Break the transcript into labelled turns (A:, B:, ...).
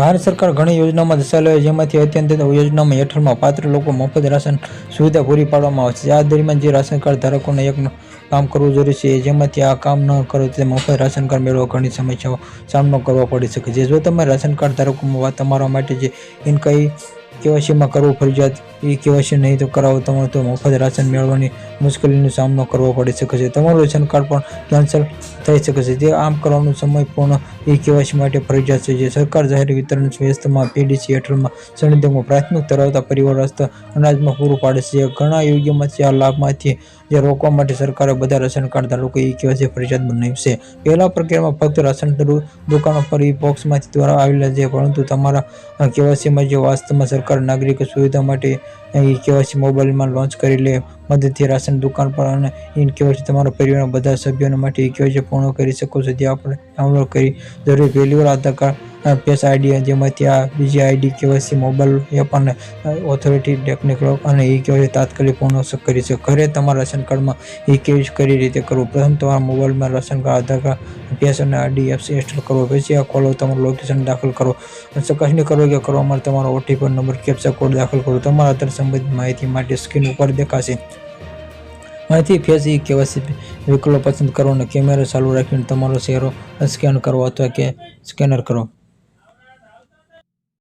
A: ભારત સરકાર ઘણી યોજનામાં દર્શાવેલ જેમાંથી અત્યંત યોજનામાં હેઠળમાં પાત્ર લોકો મફત રાશન સુવિધા પૂરી પાડવામાં આવે છે. આ દરમિયાન જે રાશન કાર્ડ ધારકોને એક કામ કરવું જરૂરી છે, જેમાંથી આ કામ ન કરો તે મફત રાશન કાર્ડ મેળવવા ઘણી સમસ્યાઓ સામનો કરવો પડી શકે છે. જો તમે રાશન કાર્ડ ધારકોમાં તમારા માટે જે ઇન કઈ કેવાયસીમાં કરવું ફરજિયાત એ કેવાયસી નહીં તો કરાવો તમારે તો મફત રાશન મેળવવાની મુશ્કેલીનો સામનો કરવો પડી શકે છે. તમારું રેશન કાર્ડ પણ કેન્સલ થઈ શકે છે. તે આમ કરવાનો સમય પૂર્ણ એ કેવાયસી માટે ફરજિયાત છે. જે સરકાર જાહેર વિતરણ વ્યવસ્થામાં પીડીસી હેઠળમાં સંનિધિમાં પ્રાથમિક ધરાવતા પરિવાર હસ્ત અનાજમાં પૂરું પાડે છે. ઘણા યોગ્યમાંથી આ લાભમાંથી જે રોકવા માટે સરકારે બધા રાશન કાર્ડ ધારકો એ કેવાયસી ફરજિયાત બનાવ્યું છે પહેલા પ્રક્રિયામાં ફક્ત રાશન દુકાનો પર ઈ બોક્સમાંથી દ્વારા આવેલા છે, પરંતુ તમારા કેવાયસીમાં જે વાસ્તવમાં સરકાર નાગરિક સુવિધા માટે ઈ કેવાયસી મોબાઈલમાં લોન્ચ કરી લે, મદદથી રાશન દુકાન પર અને ઈ કેવાયસી તમારા પરિવારના બધા સભ્યોને માટે ઈ કેવાયસી પૂર્ણ કરી શકો છો. જે આપણે ડાઉનલોડ કરી જરૂરી પહેલી વાર આધાર કાર્ડ ફેસ આઈડી જેમાંથી આ બીજી આઈડી કેવાયસી મોબાઈલ એપ અને ઓથોરિટી ટેકનિક લોક અને ઈ કેવાયસી તાત્કાલિક પૂર્ણ કરી છે. ઘરે તમારા રાશન કાર્ડમાં ઈ કેવાયસી કઈ રીતે કરવું? પ્રથમ તમારા મોબાઈલમાં ration card, Aadhaar card face અને આઈડી એપ્સ ઇન્સ્ટોલ કરવો. પછી આ ખોલો, તમારું લોકેશન દાખલ કરો. ચકાસણી કરો કે કરવા માટે તમારો ઓટીપી નંબર કેપ્ચા કોડ દાખલ કરો. તમારા આધાર સંબંધિત માહિતી માટે સ્ક્રીન ઉપર દેખાશે. માહિતી ફેસ ઈ કેવાયસી વિકલ્પ પસંદ કરો અને કેમેરા ચાલુ રાખીને તમારો ચહેરો સ્કેન કરો અથવા કે સ્કેનર કરો.